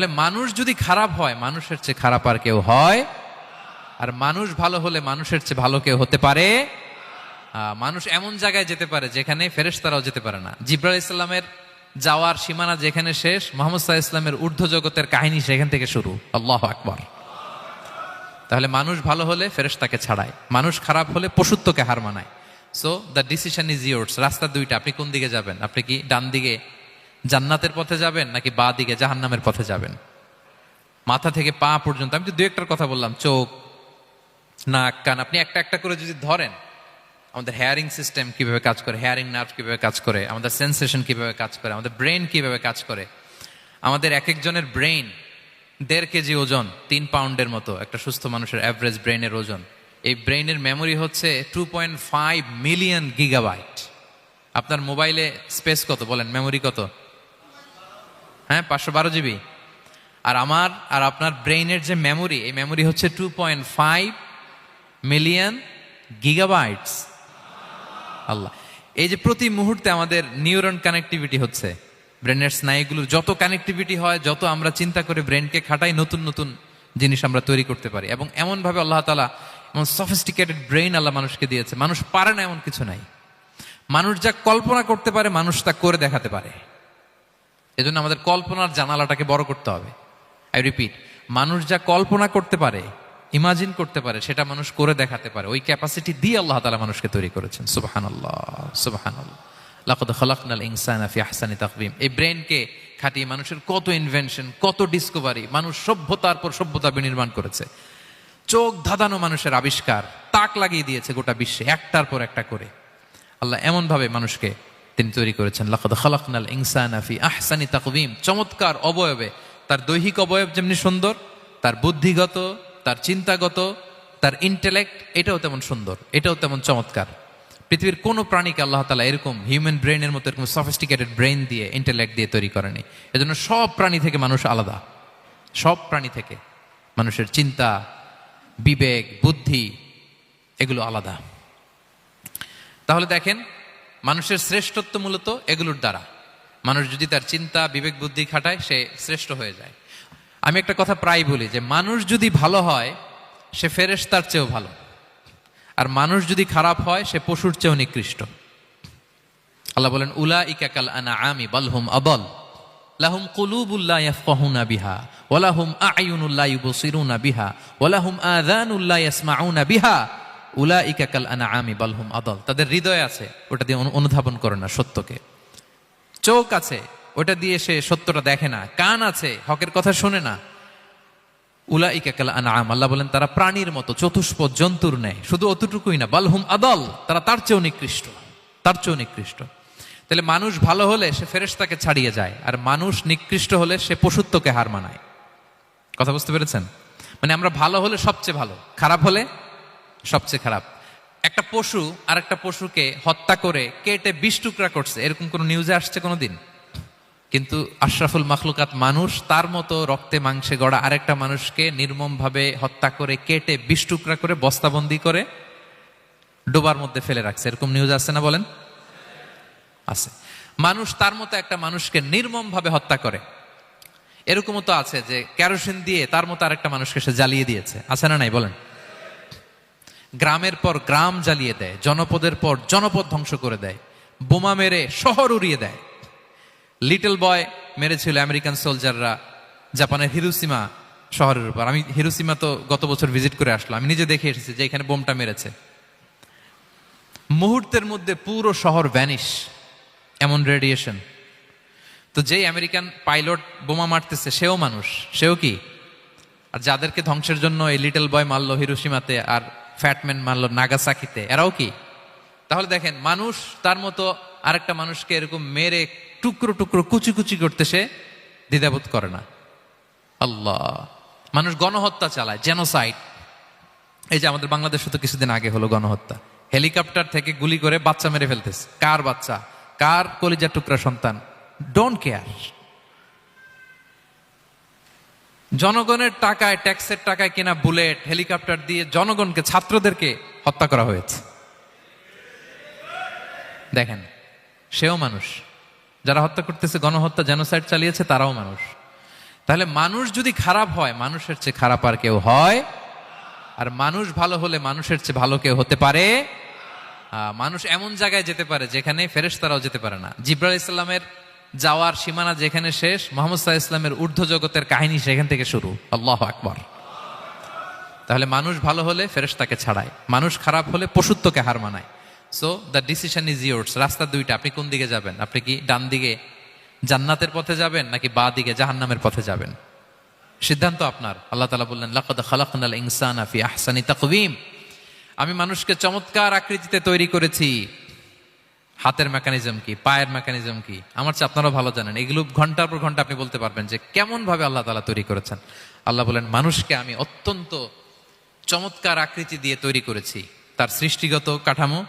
তাহলে মানুষ যদি খারাপ হয়, মানুষের চেয়ে খারাপ আর কেউ হয়? আর মানুষ ভালো হলে মানুষের চেয়ে ভালো কেউ হতে পারে? মানুষ এমন জায়গায় যেতে পারে যেখানে ফেরেশতারাও যেতে পারে না। জিব্রাল ইসলামের যাওয়ার সীমানা যেখানে শেষ, মোহাম্মদ ইসলামের ঊর্ধ্ব জগতের কাহিনী সেখান থেকে শুরু। আল্লাহ আকবর। তাহলে মানুষ ভালো হলে ফেরেশতাকে ছাড়ায়, মানুষ খারাপ হলে পশুত্বকে হার মানায়। So the decision is yours রাস্তা দুইটা, আপনি কোন দিকে যাবেন? আপনি কি ডান দিকে জান্নাতের পথে যাবেন নাকি বা দিকে জাহান্নামের পথে যাবেন? মাথা থেকে পা পর্যন্ত, আমি তো দু একটার কথা বললাম, চোখ, নাক, কান, আপনি একটা একটা করে যদি ধরেন, আমাদের হেয়ারিং সিস্টেম কীভাবে কাজ করে হেয়ারিং নার্ভ কীভাবে কাজ করে, আমাদের সেন্সেশন কীভাবে কাজ করে, আমাদের ব্রেন কীভাবে কাজ করে, আমাদের এক একজনের ব্রেন দেড় কেজি ওজন, তিন পাউন্ডের মতো, একটা সুস্থ মানুষের অ্যাভারেজ ব্রেনের ওজন। এই ব্রেনের মেমোরি হচ্ছে two point five million gigabyte আপনার মোবাইলে স্পেস কত, বলেন মেমোরি কত? হ্যাঁ পাঁচশো বারো জিবি। আর আমার আর আপনার ব্রেইনের যে মেমোরি, এই মেমোরি হচ্ছে two point five million gigabytes আল্লাহ। এই যে প্রতি মুহূর্তে আমাদের নিউরন কানেক্টিভিটি হচ্ছে, ব্রেনের স্নায়ুগুলোর যত কানেক্টিভিটি হয়, যত আমরা চিন্তা করে ব্রেনকে খাটাই, নতুন নতুন জিনিস আমরা তৈরি করতে পারি। এবং এমনভাবে আল্লাহ তালা এমন সফিস্টিকেটেড ব্রেইন আল্লাহ মানুষকে দিয়েছে। মানুষ পারে না এমন কিছু নাই। মানুষ যা কল্পনা করতে পারে, মানুষ তা করে দেখাতে পারে। এজন্য আমাদের কল্পনার জানালাটাকে বড় করতে হবে। আই রিপিট মানুষ যা কল্পনা করতে পারে ইমাজিন করতে পারে, সেটা মানুষ করে দেখাতে পারে। ওই ক্যাপাসিটি দিয়ে আল্লাহ তালা মানুষকে তৈরি করেছেন। সুবাহান আল্লাহ সুবাহান ইনসান ফি আহসানি তাকবিম। এই ব্রেনকে খাটিয়ে মানুষের কত ইনভেনশন কত ডিসকভারি মানুষ সভ্যতার পর সভ্যতা বিনির্মাণ করেছে। চোখ ধাঁধানো মানুষের আবিষ্কার, তাক লাগিয়ে দিয়েছে গোটা বিশ্বে, একটার পর একটা করে। আল্লাহ এমন ভাবে মানুষকে তিনি তৈরি করেছেন। লাকাদ খালাকনাল ইনসান ফি আহসানি তাকবিম চমৎকার অবয়বে। তার দৈহিক অবয়ব যেমনি সুন্দর, তার বুদ্ধিগত, তার চিন্তাগত, তার ইন্টেলেক্ট এটাও তেমন সুন্দর, এটাও তেমন চমৎকার। পৃথিবীর কোনো প্রাণীকে আল্লাহ তালা এরকম হিউম্যান ব্রেনের মতো, এরকম সফিস্টিকেটেড ব্রেন দিয়ে ইন্টেলেক্ট দিয়ে তৈরি করেনি। এজন্য সব প্রাণী থেকে মানুষ আলাদা। সব প্রাণী থেকে মানুষের চিন্তা, বিবেক, বুদ্ধি, এগুলো আলাদা। তাহলে দেখেন মানুষের শ্রেষ্ঠত্ব মূলত এগুলোর দ্বারা। মানুষ যদি তার চিন্তা, বিবেক, বুদ্ধি খাটায়, সে শ্রেষ্ঠ হয়ে যায়। আমি একটা কথা প্রায় বলি যে, মানুষ যদি ভালো হয়, সে ফেরেশ তার চেয়েও ভালো। আর মানুষ যদি খারাপ হয়, সে পশুর চেয়েও নিকৃষ্ট। আল্লাহ বলেন উলা ইকাকাল আনা আমি বালহুম আবল লাহুম কুলুবুল্লাহ ইয়াফকাহুনা বিহা ওয়ালাহুম আয়ুনুল্লাহ ইউবসিরুনা বিহা ওয়ালাহুম আযানুল্লাহ ইয়াসমাউনা বিহা। উলা ইকাকাল আনা আমি বালহুম আদল। তাদের হৃদয় আছে, ওটা দিয়ে অনুধাবন করে না সত্যকে। চোখ আছে, ওটা দিয়ে সে সত্যটা দেখে না। কান আছে, হকের কথা শোনে না। উলা ইকাকাল আনা আম আল্লাহ বলেন, তারা প্রাণীর মতো, চতুষ্প জন্তুর নেয় শুধু অতটুকুই না বালহুম আদল, তারা তার চেয়েও নিকৃষ্ট, তার চেয়েও নিকৃষ্ট। তাহলে মানুষ ভালো হলে সে ফেরেশতাকে ছাড়িয়ে যায়, আর মানুষ নিকৃষ্ট হলে সে পশুত্বকে হার মানায়। কথা বুঝতে পেরেছেন? মানে আমরা ভালো হলে সবচেয়ে ভালো, খারাপ হলে সবচেয়ে খারাপ। একটা পশু আর একটা পশুকে হত্যা করে কেটে বিষ টুকরা করছে। এরকম কোন নিউজে আসছে কোনোদিন? কিন্তু আশরাফুল মাখলুকাত মানুষ তার মতো রক্তে মাংসে গড়া আরেকটা মানুষকে নির্মমভাবে হত্যা করে কেটে বিষ টুকরা করে বস্তাবন্দি করে ডোবার মধ্যে ফেলে রাখছে। এরকম নিউজ আছে না বলেন? আছে। মানুষ তার মতো একটা মানুষকে নির্মমভাবে হত্যা করে। এরকমও তো আছে যে কেরোসিন দিয়ে তার মতো আরেকটা মানুষকে সে জ্বালিয়ে দিয়েছে। আছে না নাই? বলেন। গ্রামের পর গ্রাম জ্বালিয়ে দেয়, জনপদের পর জনপদ ধ্বংস করে দেয়, বোমা মেরে শহর উড়িয়ে দেয়। লিটল বয় মেরেছিল আমেরিকান সোলজাররা জাপানের হিরুসীমা শহরের উপর। আমি হিরুসীমা তো গত বছর ভিজিট করে আসলাম। আমি নিজে দেখে এসেছি যে এখানে বোমটা মেরেছে। মুহূর্তের মধ্যে পুরো শহর ভ্যানিশ এমন রেডিয়েশন তো যেই আমেরিকান পাইলট বোমা মারতেছে, সেও মানুষ, সেও কি? আর যাদেরকে ধ্বংসের জন্য এই লিটল বয় মারলো হিরোসীমাতে আর ফ্যাটম্যান মারলো নাগাসাকিতে। এরাও কি? তাহলে দেখেন, মানুষ তার মতো আরেকটা মানুষকে এরকম মেরে টুকরো টুকরো কুচি কুচি করতে সে দ্বিধাবোধ করে না। আল্লাহ, মানুষ গণহত্যা চালায় জেনোসাইড এই যে আমাদের বাংলাদেশে তো কিছুদিন আগে হলো গণহত্যা। হেলিকপ্টার থেকে গুলি করে বাচ্চা মেরে ফেলতেছে। কার বাচ্চা? কার কলিজা টুকরা সন্তান? ডোন্ট কেয়ার জনগণের টাকায়, ট্যাক্সের টাকায় কিনা বুলেট, হেলিকপ্টার দিয়ে জনগণকে, ছাত্রদেরকে হত্যা করা হয়েছে। দেখেন, সেও মানুষ। যারা হত্যা করতেছে, গণহত্যা জেনোসাইড চালিয়েছে, তারাও মানুষ। তাহলে মানুষ যদি খারাপ হয়, মানুষের চেয়ে খারাপ আর কেউ হয়? আর মানুষ ভালো হলে মানুষের চেয়ে ভালো কেউ হতে পারে? মানুষ এমন জায়গায় যেতে পারে যেখানে ফেরেশতারাও যেতে পারে না। জিব্রাল ইসলামের যাওয়ার সীমানা যেখানে শেষ, মোহাম্মদ ইসলামের ঊর্ধ্ব জগতের কাহিনী সেখান থেকে শুরু। আল্লাহ আকবর। তাহলে মানুষ ভালো হলে ফেরেশতাকে ছাড়ায়, মানুষ খারাপ হলে পশুত্বকে হার মানায়। So the decision is yours রাস্তা দুইটা, আপনি কোন দিকে যাবেন? আপনি কি ডান দিকে জান্নাতের পথে যাবেন, নাকি বা দিকে জাহান্নামের পথে যাবেন? সিদ্ধান্ত আপনার। আল্লাহ তালা বললেন, লাকদ খালাকনাল ইনসানা আফি আহসানি তাকওয়িম। আমি মানুষকে চমৎকার আকৃতিতে তৈরি করেছি। হাতের মেকানিজম কি, পায়ের মেকানিজম কি? আমার চেয়ে আপনারাও ভালো জানেন। এগুলো ঘণ্টার পর ঘণ্টা আপনি বলতে পারবেন যে কেমন ভাবে আল্লাহ তালা তৈরি করেছেন। আল্লাহ বলেন, মানুষকে আমি অত্যন্ত চমৎকার আকৃতি দিয়ে তৈরি করেছি। তার সৃষ্টিগত কাঠামো,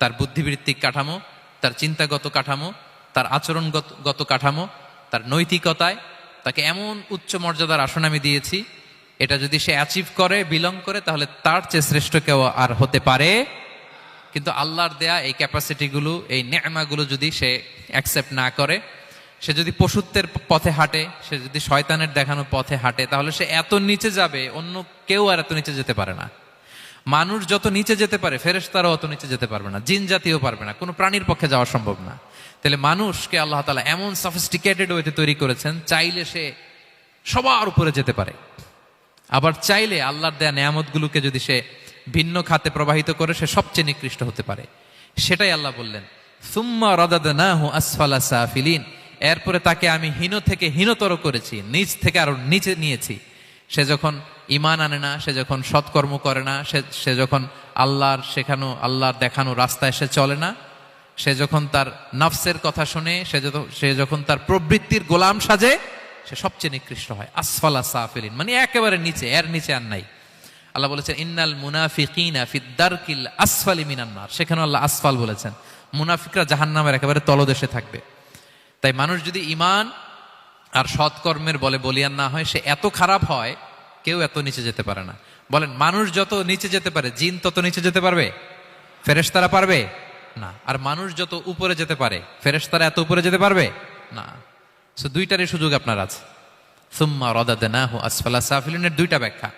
তার বুদ্ধিবৃত্তিক কাঠামো, তার চিন্তাগত কাঠামো, তার আচরণগত গত কাঠামো, তার নৈতিকতায় তাকে এমন উচ্চ মর্যাদার আসন আমি দিয়েছি। এটা যদি সে অ্যাচিভ করে বিলং করে, তাহলে তার চেয়ে শ্রেষ্ঠ কেউ আর হতে পারে কিন্তু আল্লাহর দেয়া এই ক্যাপাসিটিগুলো এই নেমাগুলো যদি সে অ্যাকসেপ্ট না করে, সে যদি পশুত্বের পথে হাঁটে, সে যদি শয়তানের দেখানো পথে হাঁটে, তাহলে সে এত নিচে যাবে, অন্য কেউ আর এত নিচে যেতে পারে না। মানুষ যত নিচে যেতে পারে, ফেরেশতারাও অত নিচে যেতে পারবে না, জিন জাতীয় পারবে না, কোনো প্রাণীর পক্ষে যাওয়া সম্ভব না। তাহলে মানুষকে আল্লাহ তালা এমন সফিস্টিকেটেড ওয়েতে তৈরি করেছেন, চাইলে সে সবার উপরে যেতে পারে। আবার চাইলে আল্লাহর দেয়া নিয়ামতগুলোকে যদি সে ভিন্ন খাতে প্রবাহিত করে সে সবচেয়ে নিকৃষ্ট হতে পারে। সেটাই আল্লাহ বললেন, সুম্মা রদাদনাহু আসফালা সাফিলিন। এরপরে তাকে আমি হীন থেকে হীনতর করেছি নিচ থেকে আরও নিচে নিয়েছি। সে যখন ইমান আনে না, সে যখন সৎকর্ম করে না, সে সে যখন আল্লাহর শেখানো, আল্লাহর দেখানো রাস্তায় সে চলে না, সে যখন তার নফসের কথা শুনে, সে সে যখন তার প্রবৃত্তির গোলাম সাজে, সে সবচেয়ে নিকৃষ্ট হয়। আসফালা সাফিলিন মানে একেবারে নিচে, এর নিচে আর নাই। আল্লাহ বলেছেন, ইন্নাল মুনাফিকিনা ফিদ্দারকিল আসফালি মিনান্নার সেখানে আল্লাহ আসফাল বলেছেন। মুনাফিকরা জাহান্নামের একেবারে তলদেশে থাকবে। তাই মানুষ যদি ইমান আর সৎকর্মের বলে বলিয়ান না হয়, সে এত খারাপ হয়, কেউ এত নিচে যেতে পারে না। বলেন, মানুষ যত নিচে যেতে পারে, জিন তত নিচে যেতে পারবে? ফেরেশতারা পারবে? না। আর মানুষ যত উপরে যেতে পারে, ফেরেশতারা এত উপরে যেতে পারবে? না। সো দুইটারই সুযোগ আপনার আছে। সুম্মা রদাদনাহু আসফালা সাফিলিনের দুইটা ব্যাখ্যা।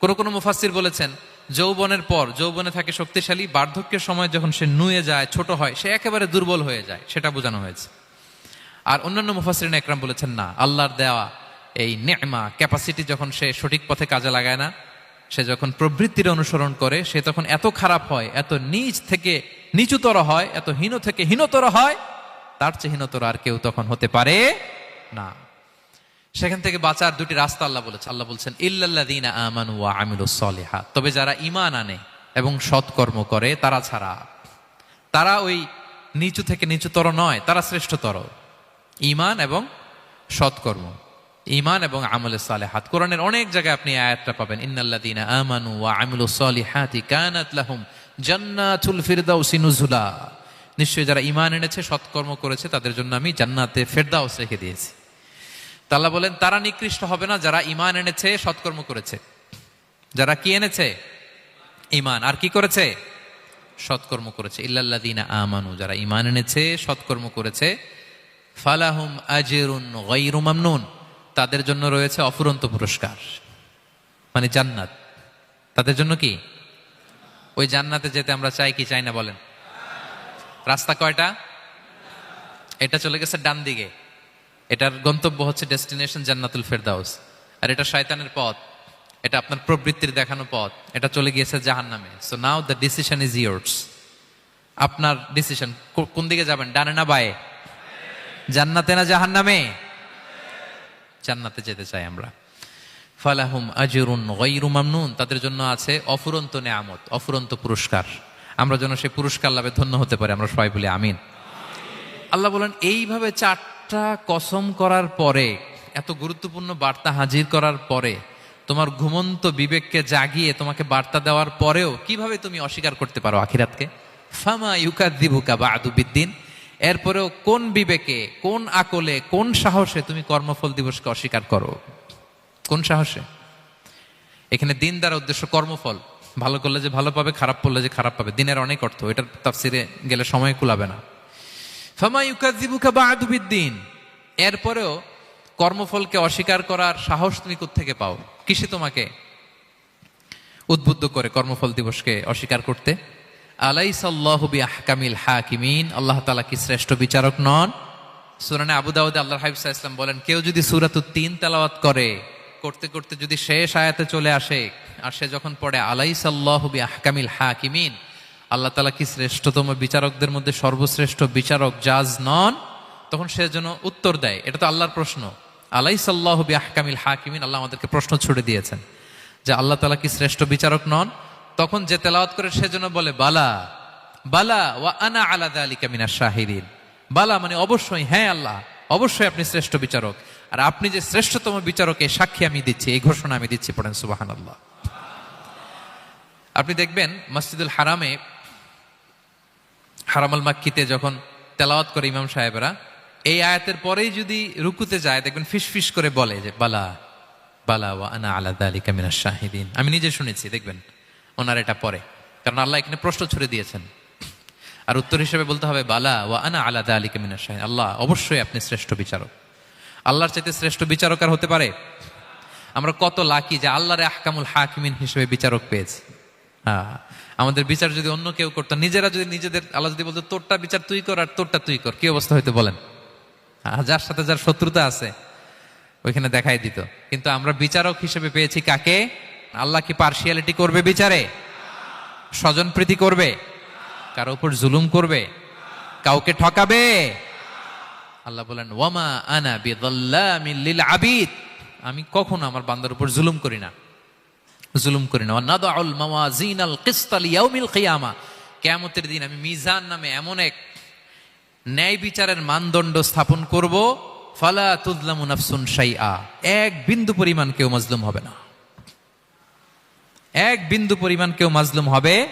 কোন কোনো মুফাসসির বলেছেন, যৌবনের পর, যৌবনে থাকে শক্তিশালী, বার্ধক্যের সময় যখন সে নুয়ে যায়, ছোট হয়, সে একেবারে দুর্বল হয়ে যায়, সেটা বোঝানো হয়েছে। আর অন্যান্য মুফাসরিন একরাম বলেছেন, না, আল্লাহর দেওয়া এই নেমা ক্যাপাসিটি যখন সে সঠিক পথে কাজে লাগায় না, সে যখন প্রবৃত্তির অনুসরণ করে, সে তখন এত খারাপ হয়, এত নিচ থেকে নিচুতর হয়, এত হীন থেকে হীনতর হয়, তার চেয়ে হীনতর আর কেউ তখন হতে পারে না। সেখান থেকে বাঁচার দুটি রাস্তা আল্লাহ বলেছে। আল্লাহ বলছেন, ইল্লাল্লাযীনা আমানু ওয়া আমিলুস সলিহাত তবে যারা ঈমান আনে এবং সৎকর্ম করে, তারা ছাড়া, তারা ওই নিচু থেকে নিচুতর নয়, তারা শ্রেষ্ঠতর। ঈমান এবং সৎকর্ম ইমান এবং আমলে সালেহাত। কোরআনের অনেক জায়গায় আপনি আয়াতটা পাবেন, ইন্নাল্লাযীনা আমানু ওয়া আমিলুস সলিহাতি কানাত লাহুম জান্নাতুল ফিরদাউসি নুজুলা। নিশ্চয়ই যারা ইমান এনেছে, সৎকর্ম করেছে, তাদের জন্য আমি জান্নাতে ফেরদাউস রেখে দিয়েছি। তা আল্লাহ বলেন, তারা নিকৃষ্ট হবে না যারা ইমান এনেছে, সৎকর্ম করেছে। যারা কি এনেছে? ইমান আর কি করেছে? সৎকর্ম করেছে। ইল্লাল্লাযীনা আমানু, যারা ইমান এনেছে, সৎকর্ম করেছে। ফালাহুম আজরুন গায়রু মামনুন। তাদের জন্য রয়েছে অফুরন্ত পুরস্কার। মানে জান্নাত। তাদের জন্য কি? ওই জান্নাতে যেতে আমরা চাই কি চাই না বলেন? রাস্তা কয়টা? এটা চলে গেছে ডান দিকে। এটার গন্তব্য হচ্ছে ডেস্টিনেশন জান্নাতুল ফেরদাউস। আর এটা শয়তানের পথ। এটা আপনার প্রবৃত্তির দেখানো পথ। এটা চলে গিয়েছে জাহান নামে so now the decision is yours আপনার ডিসিশন কোন দিকে যাবেন? ডানে না বায়ে? জান্নাতে না জাহান নামে জান্নাতে যেতে চাই আমরা। ফালাহুম আজরুন গায়রু মামনুন। তাদের জন্য আছে অফুরন্ত নেয়ামত, অফুরন্ত পুরস্কার। আমরা যেন সেই পুরস্কার লাভে ধন্য হতে পারি। আমরা সবাই বলি আমিন। আল্লাহ বলেন, এইভাবে চারটা কসম করার পরে, এত গুরুত্বপূর্ণ বার্তা হাজির করার পরে, তোমার ঘুমন্ত বিবেককে জাগিয়ে তোমাকে বার্তা দেওয়ার পরেও কীভাবে তুমি অস্বীকার করতে পারো আখিরাতকে? ফামা ইউকা ইউকাদিবুকা বা আদুবিদ্দিন এরপরেও কোন বিবেকে, কোন আকলে, কোন সাহসে তুমি কর্মফল দিবসকে অস্বীকার করো? কোন সাহসে? এখানে দিন দ্বারা উদ্দেশ্য কর্মফল। ভালো করলে যে ভালো পাবে, খারাপ করলে যে খারাপ পাবে। দিনের অনেক অর্থ, এটার তাফসিরে গেলে সময় কুলাবে না। ফামা ইউকাযিবুকা বা'দু বিদ্দিন। এরপরেও কর্মফলকে অস্বীকার করার সাহস তুমি থেকে পাও? কিসে তোমাকে উদ্বুদ্ধ করে কর্মফল দিবসকে অস্বীকার করতে? আলাই সাল্লাহবি আহকামিল হাকিমিন। আল্লাহ তালা কি শ্রেষ্ঠ বিচারক নন? সুরানে আবু দাউদ আল্লাহ হাবিবসা বলেন, কেউ যদি সুরাতু তিন তেলাওয়াত করে, করতে করতে যদি শেষ আয়াতে চলে আসে, আর সে যখন পড়ে আলাই সাল্লাহবি আহকামিল হাকিমিন আল্লাহ তালা কি শ্রেষ্ঠতম বিচারকদের মধ্যে সর্বশ্রেষ্ঠ বিচারক, জাজ নন? তখন সে যেন উত্তর দেয়। এটা তো আল্লাহর প্রশ্ন। আলাই সাল্লাহবি আহকামিল হাকিমিন, আল্লাহ আমাদেরকে প্রশ্ন ছুড়ে দিয়েছেন যে আল্লাহ তালা কি শ্রেষ্ঠ বিচারক নন? তখন যে তেলাওয়াত করে সেজন্য বলে, বালা বালা ওয়া আনা আলাদা আলী কামিনা শাহিদিন। বালা মানে অবশ্যই হ্যাঁ আল্লাহ, অবশ্যই আপনি শ্রেষ্ঠ বিচারক। আর আপনি যে শ্রেষ্ঠতম বিচারকে সাক্ষী আমি দিচ্ছি, এই ঘোষণা আমি দিচ্ছি পড়েন সুবাহান আল্লাহ আপনি দেখবেন, মসজিদুল হারামে হারামাল মাক্কিতে যখন তেলাওয়াত করে ইমাম সাহেবরা, এই আয়াতের পরেই যদি রুকুতে যায়, দেখবেন ফিস ফিস করে বলে যে, বালা বালা ওয়া আনা আলাদা আলী কামিনা শাহিদিন। আমি নিজে শুনেছি, দেখবেন ওনার এটা পরে। কারণ আল্লাহ এখানে প্রশ্ন ছুড়ে দিয়েছেন। আর উত্তর হিসেবে বলতে হবে, বালা ওয়া আনা আলাদা আলী কামিনা শাহিদ আল্লাহ, অবশ্যই আপনি শ্রেষ্ঠ বিচারক। আল্লাহর চাইতে শ্রেষ্ঠ বিচারক আর হতে পারে? আমরা কত লাকি যে আল্লাহরে আহকামুল হাকিমিন হিসেবে বিচারক পেয়েছি। হ্যাঁ। আমাদের বিচার যদি অন্য কেউ করতো, নিজেরা যদি নিজেদের, আল্লাহ যদি বলতো, তোরটা বিচার তুই কর আর তোরটা তুই কর। কি অবস্থা হইতে বলেন? যার সাথে যার শত্রুতা আছে, ওইখানে দেখাই দিত। কিন্তু আমরা বিচারক হিসেবে পেয়েছি কাকে? আল্লাহ কি পার্সিয়ালিটি করবে বিচারে? স্বজন প্রীতি করবে? কারও উপর জুলুম করবে? কাউকে ঠকাবে? আল্লাহ বলেন, ওয়ামা আনা বিদাল্লামিল লিল আবিদ। আমি কখনো আমার বান্দার উপর জুলুম করি না। জুলুম করি না মাওয়াজিন আল দিন আমি মিজান নামে এমন এক ন্যায় বিচারের মানদণ্ড স্থাপন করব, ফালা তুদলামু এক বিন্দু পরিমাণ কেউ মাজলুম হবে না। এক বিন্দু পরিমাণ কেউ মাজলুম হবে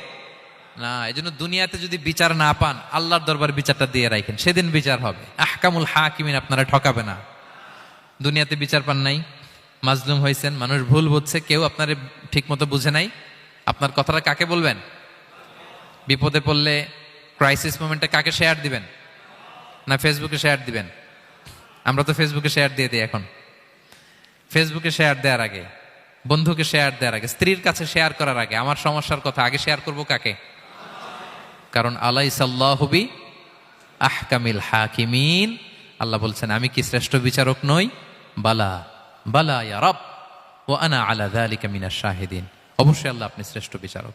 না। এই জন্য দুনিয়াতে যদি বিচার না পান, আল্লাহর দরবার বিচারটা দিয়ে রাখেন। সেদিন বিচার হবে। আহকামুল হাকিমিন আপনারা ঠকাবে না। দুনিয়াতে বিচার পান নাই। মাজলুম হয়েছেন, মানুষ ভুল বুঝছে, কেউ আপনার ঠিক মতো বুঝে নাই। আপনার কথাটা কাকে বলবেন? বিপদে পড়লে ক্রাইসিস মোমেন্টে কাকে শেয়ার দিবেন? না ফেসবুকে শেয়ার দিবেন? আমরা তো ফেসবুকে শেয়ার দিয়ে দিই এখন। ফেসবুকে শেয়ার দেওয়ার আগে, বন্ধুকে শেয়ার দেওয়ার আগে, স্ত্রীর কাছে শেয়ার করার আগে, আমার সমস্যার কথা আগে শেয়ার করব কাকে? কারণ আলাই সাল্লাহবি আহকামিল হাকিমিন। আল্লাহ বলছেন, আমি কি শ্রেষ্ঠ বিচারক নই? বালা। বালা ইয়া রব ও আনা আলা যালিকা মিনাশ শাহিদিন অবশ্যই আল্লাহ আপনি শ্রেষ্ঠ বিচারক